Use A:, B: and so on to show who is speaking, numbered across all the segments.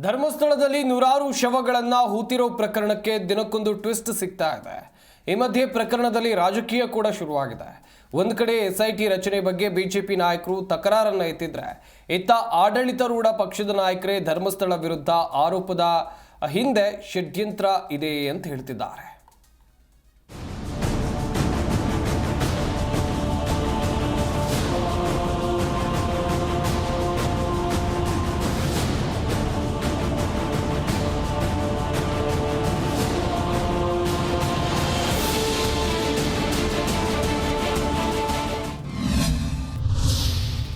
A: ಧರ್ಮಸ್ಥಳದಲ್ಲಿ ನೂರಾರು ಶವಗಳನ್ನ ಹೂತಿರೋ ಪ್ರಕರಣಕ್ಕೆ ದಿನಕ್ಕೊಂದು ಟ್ವಿಸ್ಟ್ ಸಿಗ್ತಾ ಇದೆ. ಈ ಮಧ್ಯೆ ಪ್ರಕರಣದಲ್ಲಿ ರಾಜಕೀಯ ಕೂಡ ಶುರುವಾಗಿದೆ. ಒಂದು ಕಡೆ ಎಸ್ಐಟಿ ರಚನೆ ಬಗ್ಗೆ ಬಿಜೆಪಿ ನಾಯಕರು ತಕರಾರನ್ನ ಎತ್ತಿದ್ರೆ, ಇತ್ತ ಆಡಳಿತಾರೂಢ ಪಕ್ಷದ ನಾಯಕರೇ ಧರ್ಮಸ್ಥಳ ವಿರುದ್ಧ ಆರೋಪದ ಹಿಂದೆ ಷಡ್ಯಂತ್ರ ಇದೆ ಅಂತ ಹೇಳ್ತಿದ್ದಾರೆ.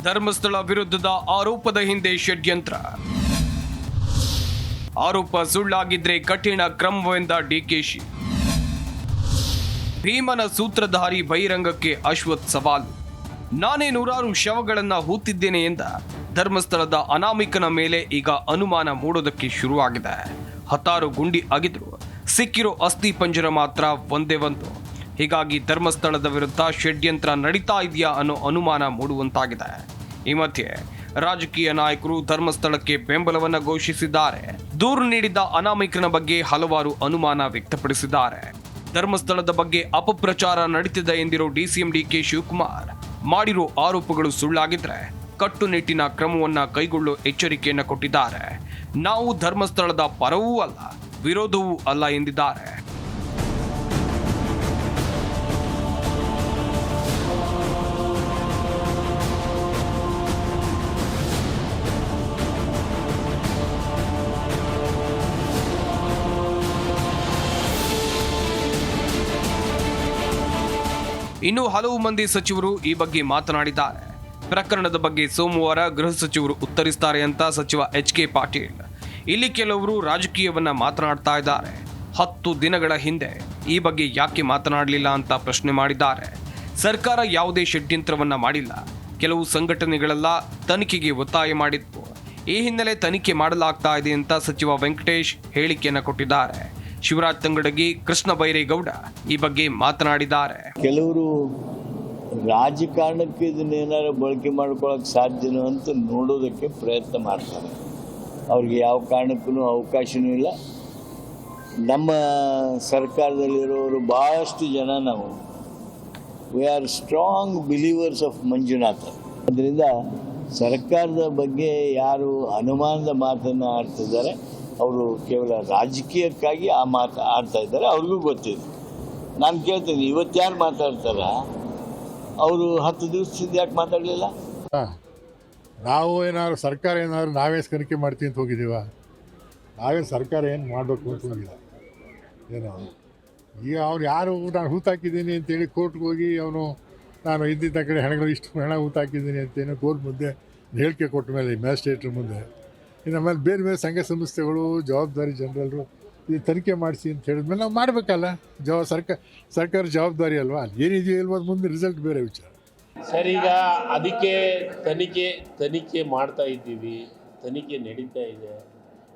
A: ಧರ್ಮಸ್ಥಳ ವಿರುದ್ಧದ ಆರೋಪದ ಹಿಂದೆ ಷಡ್ಯಂತ್ರ. ಆರೋಪ ಸುಳ್ಳಾಗಿದ್ರೆ ಕಠಿಣ ಕ್ರಮವೆಂದ ಡಿಕೆಶಿ ಭೀಮನ ಸೂತ್ರಧಾರಿ ಬಹಿರಂಗಕ್ಕೆ ಅಶ್ವಥ್ ಸವಾಲು. ನಾನೇ ನೂರಾರು ಶವಗಳನ್ನ ಹೂತಿದ್ದೇನೆ ಎಂದ ಧರ್ಮಸ್ಥಳದ ಅನಾಮಿಕನ ಮೇಲೆ ಈಗ ಅನುಮಾನ ಮೂಡೋದಕ್ಕೆ ಶುರುವಾಗಿದೆ. ಹತ್ತಾರು ಗುಂಡಿ ಅಗಿದ್ರು. ಸಿಕ್ಕಿರೋ ಅಸ್ಥಿ ಪಂಜರ ಮಾತ್ರ ಒಂದೇ ಒಂದು. ಹೀಗಾಗಿ ಧರ್ಮಸ್ಥಳದ ವಿರುದ್ಧ ಷಡ್ಯಂತ್ರ ನಡೀತಾ ಇದೆಯಾ ಅನ್ನೋ ಅನುಮಾನ ಮೂಡುವಂತಾಗಿದೆ. ಈ ಮಧ್ಯೆ ರಾಜಕೀಯ ನಾಯಕರು ಧರ್ಮಸ್ಥಳಕ್ಕೆ ಬೆಂಬಲವನ್ನ ಘೋಷಿಸಿದ್ದಾರೆ. ದೂರು ನೀಡಿದ್ದ ಅನಾಮಿಕನ ಬಗ್ಗೆ ಹಲವಾರು ಅನುಮಾನ ವ್ಯಕ್ತಪಡಿಸಿದ್ದಾರೆ. ಧರ್ಮಸ್ಥಳದ ಬಗ್ಗೆ ಅಪಪ್ರಚಾರ ನಡೀತಿದೆ ಎಂದಿರೋ ಡಿಸಿಎಂ ಡಿಕೆ ಶಿವಕುಮಾರ್, ಮಾಡಿರೋ ಆರೋಪಗಳು ಸುಳ್ಳಾಗಿದ್ರೆ ಕಟ್ಟುನಿಟ್ಟಿನ ಕ್ರಮವನ್ನ ಕೈಗೊಳ್ಳೋ ಎಚ್ಚರಿಕೆಯನ್ನ ಕೊಟ್ಟಿದ್ದಾರೆ. ನಾವು ಧರ್ಮಸ್ಥಳದ ಪರವೂ ಅಲ್ಲ, ವಿರೋಧವೂ ಅಲ್ಲ ಎಂದಿದ್ದಾರೆ. ಇನ್ನು ಹಲವು ಮಂದಿ ಸಚಿವರು ಈ ಬಗ್ಗೆ ಮಾತನಾಡಿದ್ದಾರೆ. ಪ್ರಕರಣದ ಬಗ್ಗೆ ಸೋಮವಾರ ಗೃಹ ಸಚಿವರು ಉತ್ತರಿಸ್ತಾರೆ ಅಂತ ಸಚಿವ ಎಚ್ ಕೆ ಪಾಟೀಲ್. ಇಲ್ಲಿ ಕೆಲವರು ರಾಜಕೀಯವನ್ನ ಮಾತನಾಡ್ತಾ ಇದ್ದಾರೆ. ಹತ್ತು ದಿನಗಳ ಹಿಂದೆ ಈ ಬಗ್ಗೆ ಯಾಕೆ ಮಾತನಾಡಲಿಲ್ಲ ಅಂತ ಪ್ರಶ್ನೆ ಮಾಡಿದ್ದಾರೆ. ಸರ್ಕಾರ ಯಾವುದೇ ಷಡ್ಯಂತ್ರವನ್ನ ಮಾಡಿಲ್ಲ. ಕೆಲವು ಸಂಘಟನೆಗಳೆಲ್ಲ ತನಿಖೆಗೆ ಒತ್ತಾಯ ಮಾಡಿತ್ತು. ಈ ಹಿನ್ನೆಲೆ ತನಿಖೆ ಮಾಡಲಾಗ್ತಾ ಇದೆ ಅಂತ ಸಚಿವ ವೆಂಕಟೇಶ್ ಹೇಳಿಕೆಯನ್ನು ಕೊಟ್ಟಿದ್ದಾರೆ. ಶಿವರಾಜ್ ತಂಗಡಗಿ ಕೃಷ್ಣ ಬೈರೇಗೌಡ ಈ ಬಗ್ಗೆ ಮಾತನಾಡಿದ್ದಾರೆ.
B: ಕೆಲವರು ರಾಜಕಾರಣಕ್ಕೆ ಇದನ್ನೇನಾದ್ರು ಬಳಕೆ ಮಾಡ್ಕೊಳ್ಳೋಕೆ ಸಾಧ್ಯನೋ ಅಂತ ನೋಡೋದಕ್ಕೆ ಪ್ರಯತ್ನ ಮಾಡ್ತಾರೆ. ಅವ್ರಿಗೆ ಯಾವ ಕಾರಣಕ್ಕೂ ಅವಕಾಶನೂ ಇಲ್ಲ. ನಮ್ಮ ಸರ್ಕಾರದಲ್ಲಿರೋರು ಭಾಳಷ್ಟು ಜನ ನಾವು we are strong believers of Manjunatha. ಅದರಿಂದ ಸರ್ಕಾರದ ಬಗ್ಗೆ ಯಾರು ಅನುಮಾನದ ಮಾತನ್ನು ಆಡ್ತಿದ್ದಾರೆ. ಅವರು ಕೇವಲ ರಾಜಕೀಯಕ್ಕಾಗಿ ಆ ಮಾತು ಆಡ್ತಾ ಇದ್ದಾರೆ, ಅವ್ರಿಗೂ ಗೊತ್ತಿದೆ. ನಾನು ಕೇಳ್ತೇನೆ, ಇವತ್ತು ಯಾರು ಮಾತಾಡ್ತಾರ? ಅವರು ಹತ್ತು ದಿವಸದಿಂದ ಯಾಕೆ ಮಾತಾಡಲಿಲ್ಲ.
C: ನಾವು ಏನಾದ್ರು ಸರ್ಕಾರ ಏನಾದ್ರು ನಾವೇ ಸ್ಕರಿಕೆ ಮಾಡ್ತೀವಿ ಅಂತ ಹೋಗಿದ್ದೀವ? ನಾವೇ ಸರ್ಕಾರ ಏನು ಮಾಡಬೇಕು ಅಂತ ಹೋಗಿಲ್ಲ. ಏನೋ, ಈಗ ಅವ್ರು ಯಾರು ನಾನು ಹೂತಾಕಿದ್ದೀನಿ ಅಂತೇಳಿ ಕೋರ್ಟ್ಗೆ ಹೋಗಿ ಅವನು, ನಾನು ಇದ್ದಿದ್ದ ಕಡೆ ಹೆಣಗಳು ಇಷ್ಟು ಹೆಣ ಹೂತಾಕಿದ್ದೀನಿ ಅಂತೇನು ಕೋರ್ಟ್ ಮುಂದೆ ಹೇಳಿಕೆ ಕೊಟ್ಟ ಮೇಲೆ ಮ್ಯಾಜಿಸ್ಟ್ರೇಟ್ರ ಮುಂದೆ. ಇನ್ನು ಆಮೇಲೆ ಬೇರೆ ಬೇರೆ ಸಂಘ ಸಂಸ್ಥೆಗಳು, ಜವಾಬ್ದಾರಿ ಜನರಲ್ರು ಇದು ತನಿಖೆ ಮಾಡಿಸಿ ಅಂತ ಹೇಳಿದ್ಮೇಲೆ ನಾವು ಮಾಡಬೇಕಲ್ಲ. ಜವಾ ಸರ್ಕಾರ ಸರ್ಕಾರ ಜವಾಬ್ದಾರಿ ಅಲ್ವಾ? ಏನಿದೆಯೋ ಇಲ್ವ ಮುಂದೆ ರಿಸಲ್ಟ್ ಬೇರೆ ವಿಚಾರ.
D: ಸರ್, ಈಗ ಅದಕ್ಕೆ ತನಿಖೆ ತನಿಖೆ ಮಾಡ್ತಾ ಇದ್ದೀವಿ. ತನಿಖೆ ನಡೀತಾ ಇದೆ.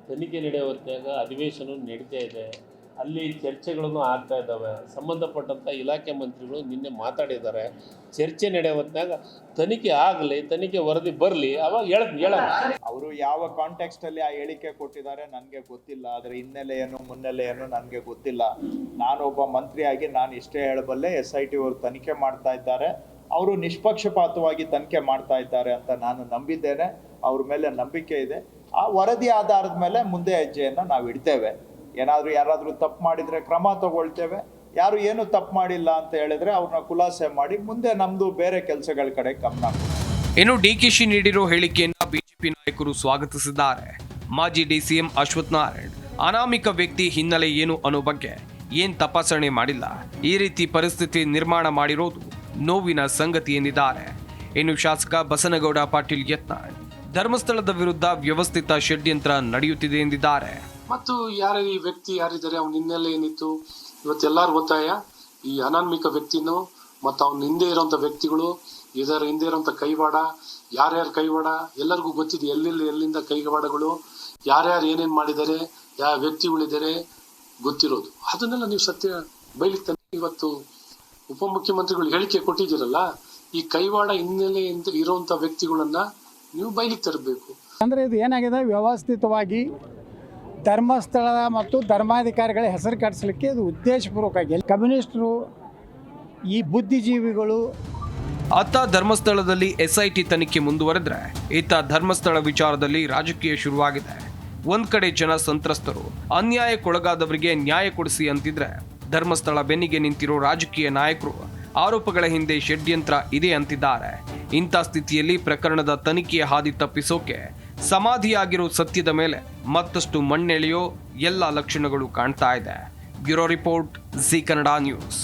D: ತನಿಖೆ ನಡೆಯೋ ಹೊತ್ತಾಗ ಅಧಿವೇಶನ ನಡೀತಾ ಇದೆ. ಅಲ್ಲಿ ಚರ್ಚೆಗಳನ್ನು ಆಗ್ತಾ ಇದ್ದಾವೆ. ಸಂಬಂಧಪಟ್ಟಂಥ ಇಲಾಖೆ ಮಂತ್ರಿಗಳು ನಿನ್ನೆ ಮಾತಾಡಿದ್ದಾರೆ. ಚರ್ಚೆ ನಡೆಯೋ ಹೊತ್ನಾಗ ತನಿಖೆ ಆಗಲಿ, ತನಿಖೆ ವರದಿ ಬರಲಿ, ಅವಾಗ ಹೇಳ ಹೇಳ
E: ಅವರು ಯಾವ ಕಾಂಟೆಕ್ಸ್ಟಲ್ಲಿ ಆ ಹೇಳಿಕೆ ಕೊಟ್ಟಿದ್ದಾರೆ ನನಗೆ ಗೊತ್ತಿಲ್ಲ. ಅದರ ಹಿನ್ನೆಲೆ ಏನು ನನಗೆ ಗೊತ್ತಿಲ್ಲ. ನಾನು ಒಬ್ಬ ಮಂತ್ರಿಯಾಗಿ ನಾನು ಇಷ್ಟೇ ಹೇಳಬಲ್ಲೆ ಎಸ್ ಐ ಟಿ ಅವರು ತನಿಖೆ ಮಾಡ್ತಾ ಇದ್ದಾರೆ. ಅವರು ನಿಷ್ಪಕ್ಷಪಾತವಾಗಿ ತನಿಖೆ ಮಾಡ್ತಾ ಇದ್ದಾರೆ ಅಂತ ನಾನು ನಂಬಿದ್ದೇನೆ. ಅವ್ರ ಮೇಲೆ ನಂಬಿಕೆ ಇದೆ. ಆ ವರದಿ ಆಧಾರದ ಮೇಲೆ ಮುಂದೆ ಹೆಜ್ಜೆಯನ್ನು ನಾವು ಇಡ್ತೇವೆ. ಏನಾದರೂ ಯಾರಾದರೂ ತಪ್ಪು ಮಾಡಿದರೆ ಕ್ರಮ ತಗೊಳ್ತೇವೆ. ಯಾರು ಏನು ತಪ್ಪು ಮಾಡಿಲ್ಲ ಅಂತ ಹೇಳಿದ್ರೆ ಅವ್ರನ್ನ ಖುಲಾಸೆ ಮಾಡಿ ಮುಂದೆ ನಮ್ಮದು ಬೇರೆ ಕೆಲಸಗಳ ಕಡೆ ಗಮನ ಡಿ
A: ಇನ್ನು ಡಿಕೆಶಿ ನೀಡಿರೋ ಹೇಳಿಕೆಯನ್ನ ಬಿಜೆಪಿ ನಾಯಕರು ಸ್ವಾಗತಿಸಿದ್ದಾರೆ. ಮಾಜಿ ಡಿಸಿಎಂ ಅಶ್ವಥ್ ನಾರಾಯಣ್, ಅನಾಮಿಕ ವ್ಯಕ್ತಿ ಹಿನ್ನೆಲೆ ಏನು ಅನ್ನೋ ಬಗ್ಗೆ ಏನ್ ತಪಾಸಣೆ ಮಾಡಿಲ್ಲ. ಈ ರೀತಿ ಪರಿಸ್ಥಿತಿ ನಿರ್ಮಾಣ ಮಾಡಿರೋದು ನೋವಿನ ಸಂಗತಿ ಎಂದಿದ್ದಾರೆ. ಇನ್ನು ಶಾಸಕ ಬಸನಗೌಡ ಪಾಟೀಲ್ ಯತ್ನಾಳ್, ಧರ್ಮಸ್ಥಳದ ವಿರುದ್ಧ ವ್ಯವಸ್ಥಿತ ಷಡ್ಯಂತ್ರ ನಡೆಯುತ್ತಿದೆ ಎಂದಿದ್ದಾರೆ.
F: ಮತ್ತು ಯಾರ ಈ ವ್ಯಕ್ತಿ ಯಾರಿದ್ದಾರೆ, ಅವನ ಹಿನ್ನೆಲೆ ಏನಿತ್ತು? ಇವತ್ತೆಲ್ಲಾರು ಒತ್ತಾಯ ಈ ಅನಾನ್ಮಿಕ ವ್ಯಕ್ತಿನೂ ಮತ್ತು ಅವನ ಹಿಂದೆ ಇರೋಂಥ ವ್ಯಕ್ತಿಗಳು, ಇದರ ಹಿಂದೆ ಇರೋಂಥ ಕೈವಾಡ, ಯಾರ್ಯಾರು ಕೈವಾಡ, ಎಲ್ಲರಿಗೂ ಗೊತ್ತಿದೆ ಎಲ್ಲೆಲ್ಲಿ, ಎಲ್ಲಿಂದ ಕೈವಾಡಗಳು, ಯಾರ್ಯಾರು ಏನೇನು ಮಾಡಿದ್ದಾರೆ, ಯಾವ ವ್ಯಕ್ತಿಗಳಿದ್ದಾರೆ, ಗೊತ್ತಿರೋದು. ಅದನ್ನೆಲ್ಲ ನೀವು ಸತ್ಯ ಬಯಲಿಗೆ ತಂದು ಇವತ್ತು ಉಪಮುಖ್ಯಮಂತ್ರಿಗಳು ಹೇಳಿಕೆ ಕೊಟ್ಟಿದ್ದೀರಲ್ಲ, ಈ ಕೈವಾಡ ಹಿನ್ನೆಲೆಯಿಂದ ಇರುವಂತ ವ್ಯಕ್ತಿಗಳನ್ನ ನೀವು ಬಯಲಿಗೆ ತರಬೇಕು.
G: ಅಂದ್ರೆ ಇದು ಏನಾಗಿದೆ? ವ್ಯವಸ್ಥಿತವಾಗಿ ಧರ್ಮಸ್ಥಳ ಮತ್ತು ಧರ್ಮಾಧಿಕಾರಿಗಳ ಹೆಸರು ಕಟ್ಟಿಸಲಿಕ್ಕೆ ಇದು ಉದ್ದೇಶಪೂರ್ವಕವಾಗಿ. ಕಮ್ಯುನಿಸ್ಟರು, ಈ ಬುದ್ಧಿಜೀವಿಗಳು
A: ಅತ್ತ ಧರ್ಮಸ್ಥಳದಲ್ಲಿ ಎಸ್ಐಟಿ ತನಿಖೆ ಮುಂದುವರೆದ್ರೆ ಇತ್ತ ಧರ್ಮಸ್ಥಳ ವಿಚಾರದಲ್ಲಿ ರಾಜಕೀಯ ಶುರುವಾಗಿದೆ. ಒಂದ್ ಕಡೆ ಜನ ಸಂತ್ರಸ್ತರು ಅನ್ಯಾಯಕ್ಕೊಳಗಾದವರಿಗೆ ನ್ಯಾಯ ಕೊಡಿಸಿ ಅಂತಿದ್ರೆ ಧರ್ಮಸ್ಥಳ ಬೆನ್ನಿಗೆ ನಿಂತಿರೋ ರಾಜಕೀಯ ನಾಯಕರು ಆರೋಪಗಳ ಹಿಂದೆ ಷಡ್ಯಂತ್ರ ಇದೆ ಅಂತಿದ್ದಾರೆ. ಇಂಥ ಸ್ಥಿತಿಯಲ್ಲಿ ಪ್ರಕರಣದ ತನಿಖೆಯ ಹಾದಿ ತಪ್ಪಿಸೋಕೆ ಸಮಾಧಿಯಾಗಿರೋ ಸತ್ಯದ ಮೇಲೆ ಮತ್ತಷ್ಟು ಮಣ್ಣೆಳೆಯೋ ಎಲ್ಲ ಲಕ್ಷಣಗಳು ಕಾಣ್ತಾ ಇದೆ. Bureau report Zee Kannada news.